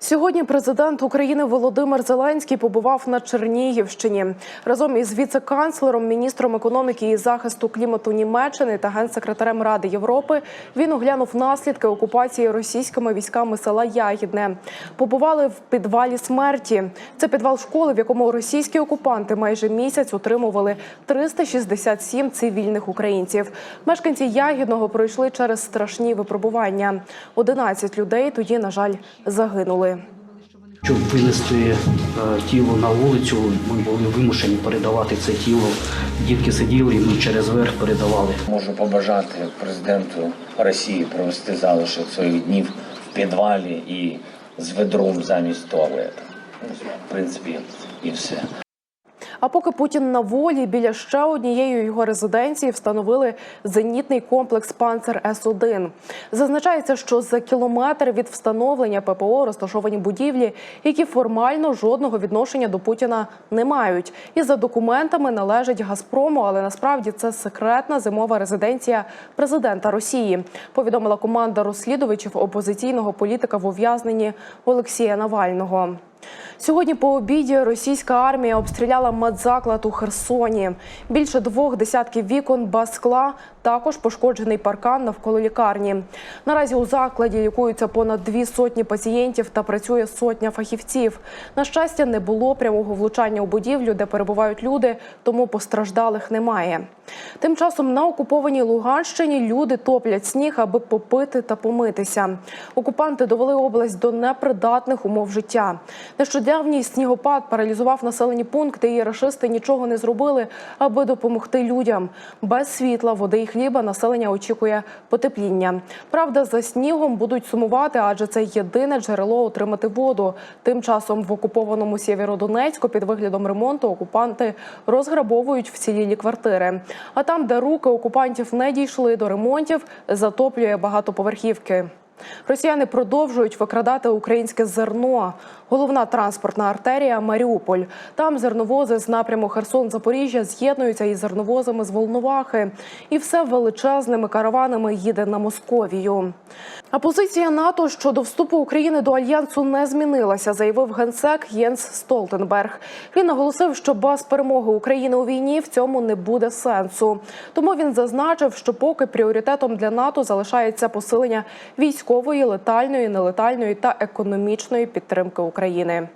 Сьогодні президент України Володимир Зеленський побував на Чернігівщині разом із віце-канцлером, міністром економіки і захисту клімату Німеччини та генсекретарем Ради Європи. Він оглянув наслідки окупації російськими військами села Ягідне. Побували в підвалі смерті. Це підвал школи, в якому російські окупанти майже місяць утримували 367 цивільних українців. Мешканці Ягідного пройшли через страшні випробування. 11 людей тоді, на жаль, загинули. Щоб винести е, тіло на вулицю, ми були вимушені передавати це тіло. Дітки сиділи, і ми через верх передавали. Можу побажати президенту Росії провести залишок своїх днів в підвалі і з ведром замість туалета. В принципі, і все. А поки Путін на волі біля ще однієї його резиденції встановили зенітний комплекс Панцер С-1. Зазначається, що за кілометр від встановлення ППО розташовані будівлі, які формально жодного відношення до Путіна не мають. І за документами належать Газпрому, але насправді це секретна зимова резиденція президента Росії. Повідомила команда розслідувачів опозиційного політика в ув'язненні Олексія Навального. Сьогодні по обіді російська армія обстріляла медзаклад у Херсоні. Більше двох десятків вікон без скла, також пошкоджений паркан навколо лікарні. Наразі у закладі лікуються понад дві сотні пацієнтів та працює сотня фахівців. На щастя, не було прямого влучання у будівлю, де перебувають люди, тому постраждалих немає. Тим часом на окупованій Луганщині люди топлять сніг, аби попити та помитися. Окупанти довели область до непридатних умов життя. Нещодавній снігопад паралізував населені пункти, і рашисти нічого не зробили, аби допомогти людям. Без світла, води і хліба населення очікує потепління. Правда, за снігом будуть сумувати, адже це єдине джерело отримати воду. Тим часом в окупованому Сєвєродонецьку під виглядом ремонту окупанти розграбовують вцілілі квартири. А там, де руки окупантів не дійшли до ремонтів, затоплює багатоповерхівки. Росіяни продовжують викрадати українське зерно. Головна транспортна артерія Маріуполь. Там зерновози з напряму Херсон-Запоріжжя з'єднуються із зерновозами з Волновахи. І все величезними караванами їде на Московію. А позиція НАТО щодо вступу України до альянсу не змінилася, заявив генсек Єнс Столтенберг. Він наголосив, що без перемоги України у війні в цьому не буде сенсу. Тому він зазначив, що поки пріоритетом для НАТО залишається посилення військової, летальної, нелетальної та економічної підтримки України.